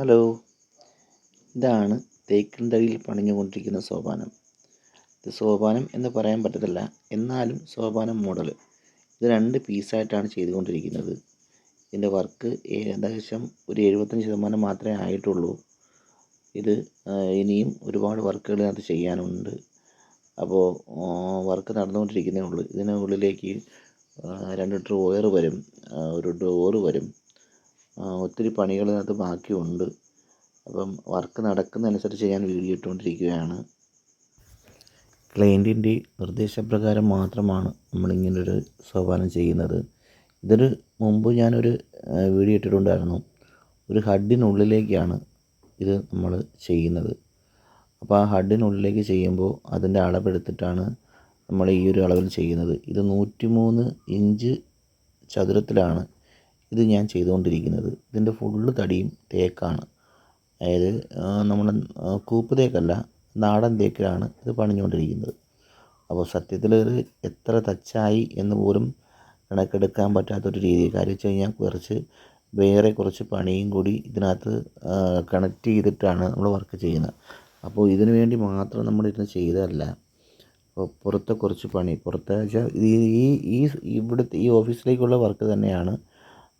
Hello. ഇതാണ് തേക്കിൻതടിയിൽ പണിഞ്ഞുകൊണ്ടിരിക്കുന്ന സോപാനം. ഇത് സോപാനം എന്ന് പറയാൻ പറ്റത്തില്ല. എന്നാലും സോപാനം മോഡൽ. ഇത് രണ്ട് പീസായിട്ടാണ് ചെയ്തുകൊണ്ടിരിക്കുന്നത്. ഇതിന്റെ വർക്ക് ഏകദേശം ഒരു എഴുപത്തഞ്ച് ശതമാനം മാത്രമേ ആയിട്ടുള്ളൂ. ഇത് ഇനിയും ഒരുപാട് വർക്കുകൾ ഇതിനകത്ത് ചെയ്യാനുണ്ട്. അപ്പോൾ വർക്ക് നടന്നുകൊണ്ടിരിക്കുന്നേ ഉള്ളൂ. ഇതിനുള്ളിലേക്ക് രണ്ട് ഡ്രോയർ വരും. ഒരു ഡോറ് വരും. ഒത്തിരി പണികൾ ഇതിനകത്ത് ബാക്കിയുണ്ട്. അപ്പം വർക്ക് നടക്കുന്നതനുസരിച്ച് ഞാൻ വീഡിയോ ഇട്ടുകൊണ്ടിരിക്കുകയാണ്. ക്ലയന്റിന്റെ നിർദ്ദേശപ്രകാരം മാത്രമാണ് നമ്മളിങ്ങനൊരു സോപാനം ചെയ്യുന്നത്. ഇതൊരു മുമ്പ് ഞാനൊരു വീഡിയോ ഇട്ടിട്ടുണ്ടായിരുന്നു. ഒരു ഹഡിനുള്ളിലേക്കാണ് ഇത് നമ്മൾ ചെയ്യുന്നത്. അപ്പോൾ ആ ഹഡിനുള്ളിലേക്ക് ചെയ്യുമ്പോൾ അതിന്റെ അളവെടുത്തിട്ടാണ് നമ്മൾ ഈ ഒരു അളവിൽ ചെയ്യുന്നത്. ഇത് നൂറ്റി മൂന്ന് ഇഞ്ച് ചതുരത്തിലാണ്. ഇത് ഞാൻ ചെയ്തുകൊണ്ടിരിക്കുന്നത്. ഇതിന്റെ ഫുള്ള് തടിയും തേക്കാണ്. അതായത് നമ്മുടെ കൂപ്പ് തേക്കല്ല നാടൻ തേക്കിലാണ് ഇത് പണിഞ്ഞുകൊണ്ടിരിക്കുന്നത്. അപ്പോൾ സത്യത്തിൽ ഇത് എത്ര തച്ചായി എന്ന് പോലും കണക്കെടുക്കാൻ പറ്റാത്തൊരു രീതി കാര്യം വെച്ച് കഴിഞ്ഞാൽ കുറച്ച് വേറെ കുറച്ച് പണിയും കൂടി ഇതിനകത്ത് കണക്ട് ചെയ്തിട്ടാണ് നമ്മൾ വർക്ക് ചെയ്യുന്നത്. അപ്പോൾ ഇതിനു വേണ്ടി മാത്രം നമ്മൾ ഇരുന്ന് ചെയ്തതല്ല. അപ്പോൾ പുറത്തെ കുറച്ച് പണി പുറത്തെ വെച്ചാൽ ഈ ഈ ഇവിടുത്തെ ഈ ഓഫീസിലേക്കുള്ള വർക്ക് തന്നെയാണ്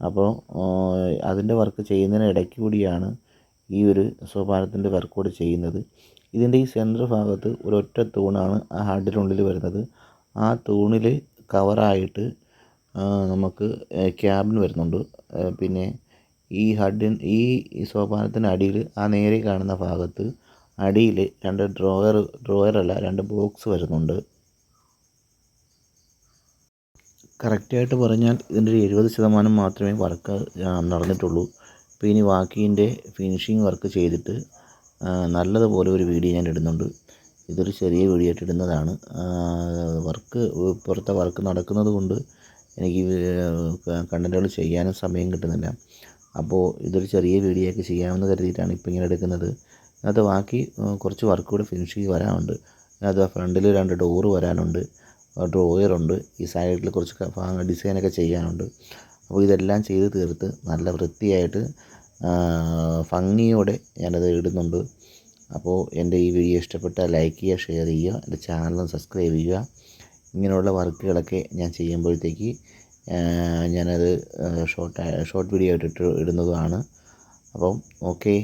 അപ്പോൾ അതിന്റെ വർക്ക് ചെയ്യുന്നതിന് ഇടയ്ക്ക് കൂടിയാണ് ഈ ഒരു സോപാനത്തിന്റെ വർക്ക് കൂടി ചെയ്യുന്നത്. ഇതിന്റെ ഈ സെന്റർ ഭാഗത്ത് ഒരൊറ്റ തൂണാണ് ആ ഹാർഡിനുള്ളിൽ വരുന്നത്. ആ തൂണിൽ കവറായിട്ട് നമുക്ക് ക്യാബിൻ വരുന്നുണ്ട്. പിന്നെ ഈ ഹഡിൻ ഈ സോപാനത്തിന്റെ അടിയിൽ ആ നേരെ കാണുന്ന ഭാഗത്ത് അടിയിൽ രണ്ട് ഡ്രോയർ ഡ്രോയറല്ല രണ്ട് ബോക്സ് വരുന്നുണ്ട്. കറക്റ്റായിട്ട് പറഞ്ഞാൽ ഇതിന്റെ ഒരു എഴുപത് ശതമാനം മാത്രമേ വർക്ക് നടന്നിട്ടുള്ളൂ. അപ്പോൾ ഇനി ബാക്കിന്റെ ഫിനിഷിങ് വർക്ക് ചെയ്തിട്ട് നല്ലതുപോലെ ഒരു വീഡിയോ ഞാൻ ഇടുന്നുണ്ട്. ഇതൊരു ചെറിയ വീഡിയോ ഇടുന്നതാണ്. വർക്ക് ഇപ്പുറത്തെ വർക്ക് നടക്കുന്നത് കൊണ്ട് എനിക്ക് കണ്ടന്റുകൾ ചെയ്യാനും സമയം കിട്ടുന്നില്ല. അപ്പോൾ ഇതൊരു ചെറിയ വീഡിയോ ഒക്കെ ചെയ്യാമെന്ന് കരുതിയിട്ടാണ് ഇപ്പോൾ ഇങ്ങനെ എടുക്കുന്നത്. അത് ബാക്കി കുറച്ച് വർക്ക് കൂടെ ഫിനിഷ് ചെയ്ത് വരാനുണ്ട്. അത് ഫ്രണ്ടിൽ രണ്ട് ഡോറ് വരാനുണ്ട്. ഡ്രോയറുണ്ട്. ഈ സൈഡിൽ കുറച്ച് ഭാഗങ്ങൾ ഡിസൈനൊക്കെ ചെയ്യാനുണ്ട്. അപ്പോൾ ഇതെല്ലാം ചെയ്ത് തീർത്ത് നല്ല വൃത്തിയായിട്ട് ഭംഗിയോടെ ഞാനത് ഇടുന്നുണ്ട്. അപ്പോൾ എന്റെ ഈ വീഡിയോ ഇഷ്ടപ്പെട്ടാൽ ലൈക്ക് ചെയ്യുക ഷെയർ ചെയ്യുക എന്റെ ചാനൽ സബ്സ്ക്രൈബ് ചെയ്യുക. ഇങ്ങനെയുള്ള വർക്കുകളൊക്കെ ഞാൻ ചെയ്യുമ്പോഴത്തേക്ക് ഞാനത് ഷോർട്ട് ഷോർട്ട് വീഡിയോ ആയിട്ട് ഇട്ട് ഇടുന്നതുമാണ്. അപ്പം ഓക്കേ